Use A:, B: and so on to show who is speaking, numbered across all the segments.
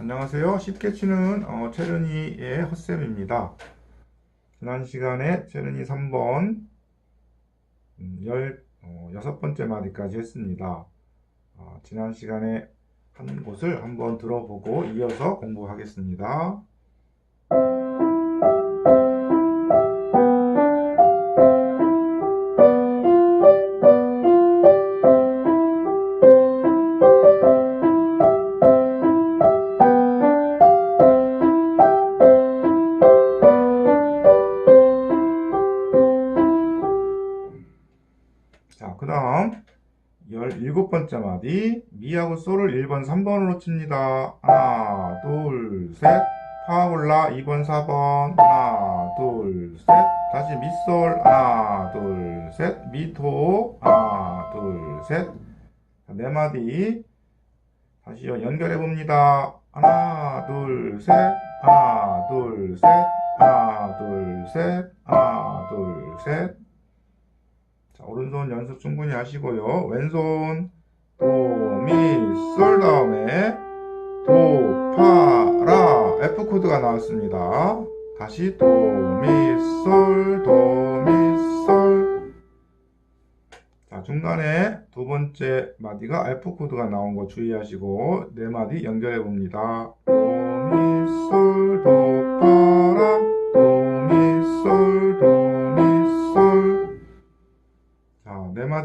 A: 안녕하세요. 쉽게 치는 어, 체르니의 헛쌤입니다. 지난 시간에 체르니 3번 음, 열, 어, 여섯 번째 마디까지 했습니다. 어, 지난 시간에 한 곳을 한번 들어보고 이어서 공부하겠습니다. 번째 마디. 미하고 솔을 1번, 3번으로 칩니다. 하나, 둘, 셋. 파올라 2번, 4번. 하나, 둘, 셋. 다시 미솔. 하나, 둘, 셋. 미토 하나, 둘, 셋. 네 마디. 다시요. 연결해 봅니다. 하나, 둘, 셋. 하나, 둘, 셋. 하나, 둘, 셋. 하나, 둘, 셋. 자, 오른손 연습 충분히 하시고요. 왼손 도, 미, 솔 다음에 도, 파, 라 F 코드가 나왔습니다. 다시 도, 미, 솔, 도, 미, 솔 자, 중간에 두 번째 마디가 F 코드가 나온 거 주의하시고 네 마디 연결해 봅니다. 도, 미, 솔, 도,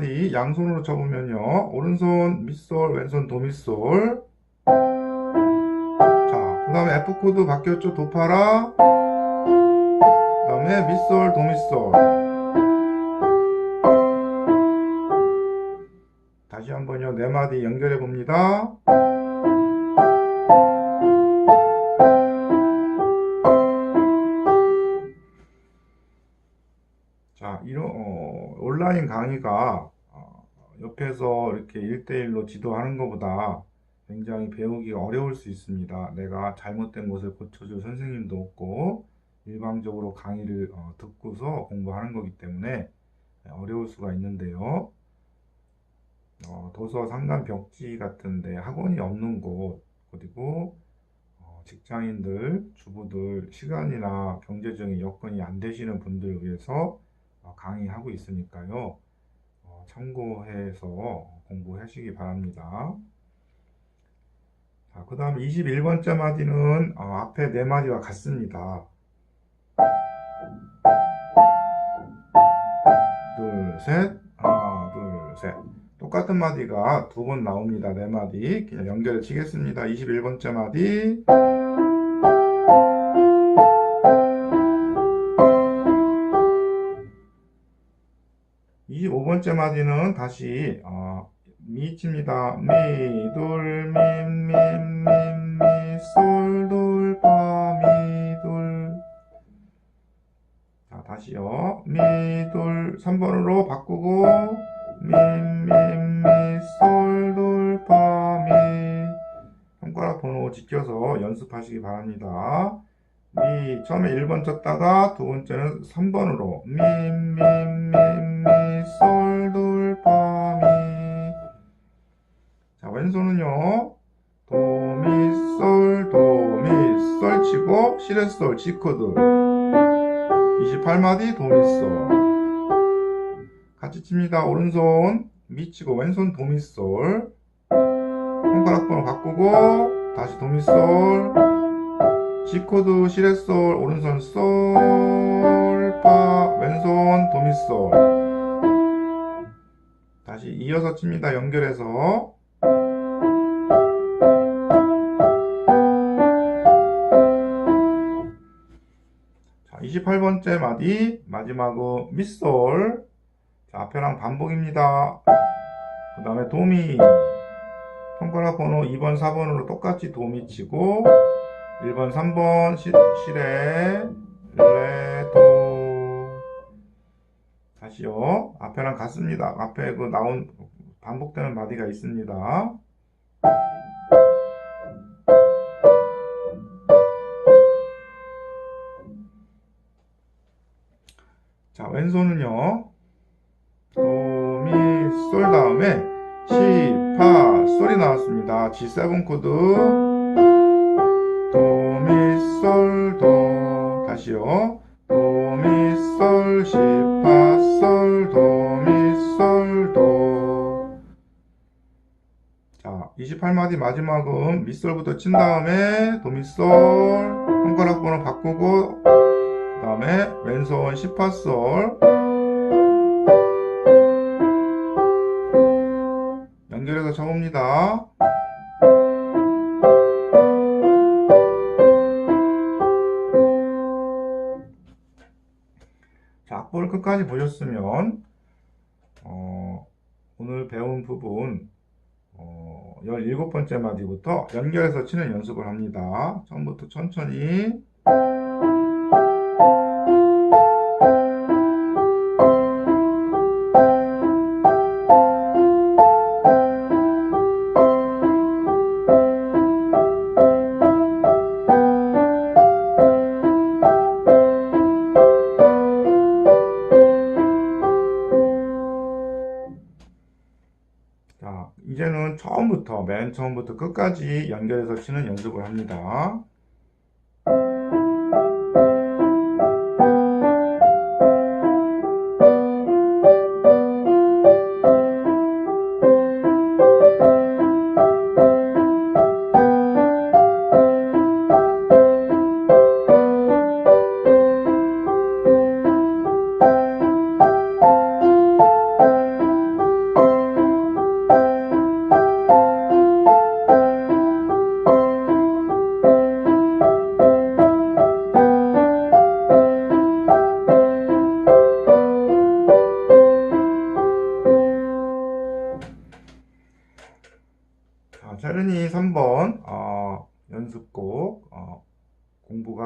A: 마디 양손으로 쳐보면요. 오른손 미솔, 왼손 도미솔. 자, 그 다음에 F 코드 바뀌었죠. 도파라. 그 다음에 미솔, 도미솔. 다시 한번요. 네 마디 연결해 봅니다. 자, 이런 어, 온라인 강의가 어, 옆에서 이렇게 1대1로 지도하는 것보다 굉장히 배우기가 어려울 수 있습니다. 내가 잘못된 것을 고쳐줄 선생님도 없고 일방적으로 강의를 어, 듣고서 공부하는 거기 때문에 어려울 수가 있는데요. 어, 도서 상간 벽지 같은데 학원이 없는 곳 그리고 어, 직장인들, 주부들 시간이나 경제적인 여건이 안 되시는 분들을 위해서 어, 강의하고 있으니까요. 어, 참고해서 공부하시기 바랍니다. 자, 그 다음 21번째 마디는 어, 앞에 네 마디와 같습니다. 둘, 셋, 하나, 둘, 셋. 똑같은 마디가 두 번 나옵니다. 네 마디. 연결해 치겠습니다. 21번째 마디. 번째 마디는 다시 어, 미 칩니다. 미, 돌, 미, 미, 미, 미, 솔, 돌, 파, 미, 돌. 자, 다시요. 미, 돌, 3번으로 바꾸고 미, 미, 미, 솔, 돌, 파, 미. 손가락 번호 지켜서 연습하시기 바랍니다. 미, 처음에 1번 쳤다가 두 번째는 3번으로 미, 미, 미, 자, 왼손은요. 도, 미, 솔, 도, 미, 솔 치고 시레솔 G 코드. 28마디 도, 미, 솔. 같이 칩니다. 오른손 미 치고 왼손 도, 미, 솔. 손가락 번호 바꾸고 다시 도, 미, 솔. G 코드 시레솔 오른손 솔, 파, 왼손 도, 미, 솔. 다시 이어서 칩니다. 연결해서. 28번째 마디, 마지막은 미솔. 자, 앞에랑 반복입니다. 그 다음에 도미. 손가락 번호 2번, 4번으로 똑같이 도미 치고, 1번, 3번, 시, 시레, 레, 도. 다시요. 앞에랑 같습니다. 앞에 그 나온 반복되는 마디가 있습니다. 왼손은요. 도미 솔 다음에 시, 파, 솔이 나왔습니다. G7 코드. 도미 솔 도. 다시요. 도미 솔 시, 파, 솔 도미 솔 도. 자, 28마디 마지막 음 미솔부터 친 다음에 도미솔 손가락 번호 바꾸고 다음에 왼손 시파솔 연결해서 쳐봅니다. 자, 악보를 끝까지 보셨으면 어, 오늘 배운 부분 어, 17번째 마디부터 연결해서 치는 연습을 합니다. 처음부터 천천히 처음부터, 맨 처음부터 끝까지 연결해서 치는 연습을 합니다.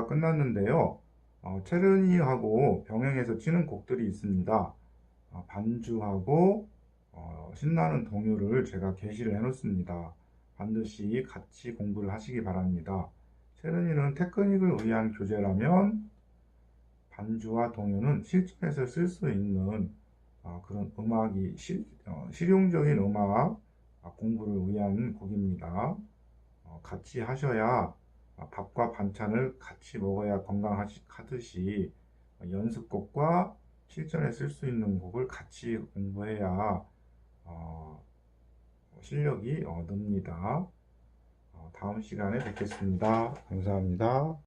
A: 끝났는데요. 어, 체르니하고 병행해서 치는 곡들이 있습니다. 어, 반주하고 어, 신나는 동요를 제가 게시를 해놓습니다. 반드시 같이 공부를 하시기 바랍니다. 체르니는 테크닉을 위한 교재라면 반주와 동요는 실전에서 쓸 수 있는 어, 그런 음악이 실, 어, 실용적인 음악 아, 공부를 위한 곡입니다. 어, 같이 하셔야 아, 밥과 반찬을 같이 먹어야 건강하듯이 어, 연습곡과 실전에 쓸 수 있는 곡을 같이 공부해야 어, 실력이 어, 늡니다. 어, 다음 시간에 뵙겠습니다. 감사합니다.